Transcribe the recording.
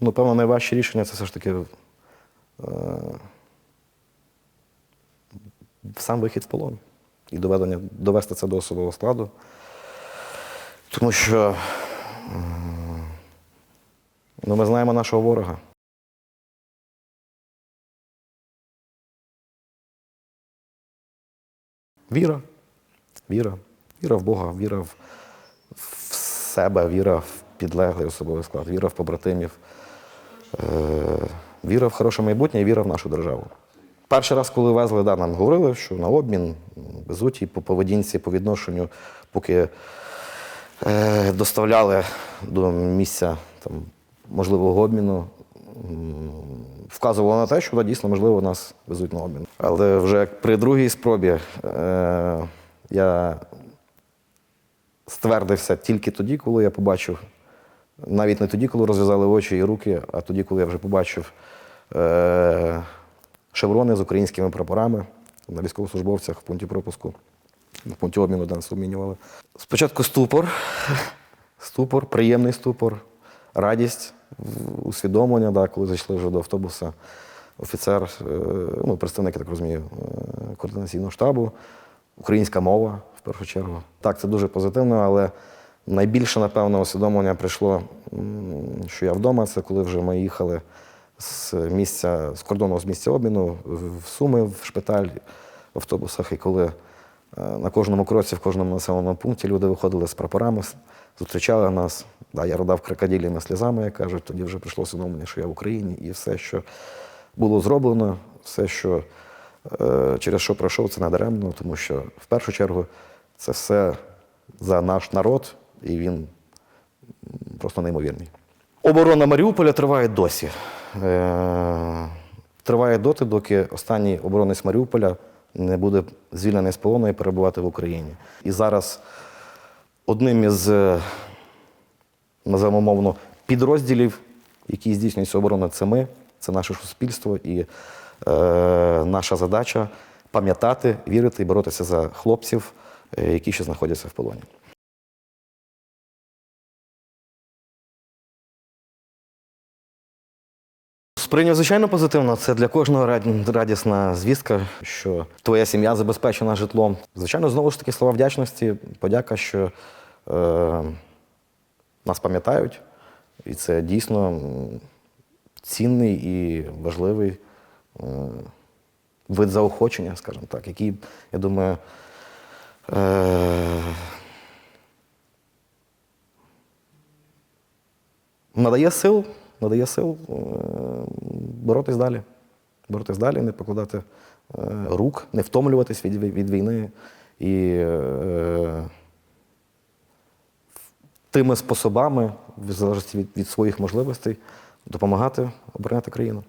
Ну, певно, найважче рішення це все ж таки е, сам вихід з полону і доведення, довести це до особового складу. Тому що ну, ми знаємо нашого ворога. Віра. Віра. Віра в Бога, віра в, в себе, віра в підлеглий особовий склад, віра в побратимів, е, віра в хороше майбутнє і віра в нашу державу. Перший раз, коли везли, да, нам говорили, що на обмін везуть і по поведінці, по відношенню, поки е, доставляли до місця там, можливого обміну, вказувало на те, що да, дійсно, можливо, нас везуть на обмін. Але вже при другій спробі е, я ствердився тільки тоді, коли я побачив, навіть не тоді, коли розв'язали очі і руки, а тоді, коли я вже побачив е, шеврони з українськими прапорами на військовослужбовцях в пункті пропуску. В пункті обміну нас обмінювали. Спочатку ступор, ступор, приємний ступор, радість, усвідомлення, да, коли зайшли вже до автобуса. Офіцер, е, ну, представник, я так розумію, е, координаційного штабу, українська мова в першу чергу. Так, це дуже позитивно, але найбільше, напевно, усвідомлення прийшло, що я вдома. Це коли вже ми їхали з місця, з кордону з місця обміну в Суми, в шпиталь в автобусах, і коли е, на кожному кроці, в кожному населеному пункті люди виходили з прапорами, зустрічали нас. Да, я родав крокодиліми сльозами, як кажуть, тоді вже прийшло усвідомлення, що я в Україні, і все, що було зроблено, все, що е, через що пройшов, це надаремно, тому що в першу чергу це все за наш народ, і він просто неймовірний. Оборона Маріуполя триває досі. Е, Триває доти, доки останній оборонець Маріуполя не буде звільнений з полону і перебувати в Україні. І зараз одним із, е, називаємо мовно, підрозділів, які здійснюють цю оборону, це ми, це наше суспільство і е, наша задача пам'ятати, вірити і боротися за хлопців, е, які ще знаходяться в полоні. Сприйняв звичайно позитивно. Це для кожного радісна звістка, що твоя сім'я забезпечена житлом. Звичайно, знову ж таки слова вдячності, подяка, що е, нас пам'ятають. І це дійсно цінний і важливий е, вид заохочення, скажімо так, який, я думаю, е, надає сил, надає сил е, боротись далі. Боротись далі, не покладати е, рук, не втомлюватись від, від війни і е, тими способами, в залежності від, від своїх можливостей, допомагати обороняти країну.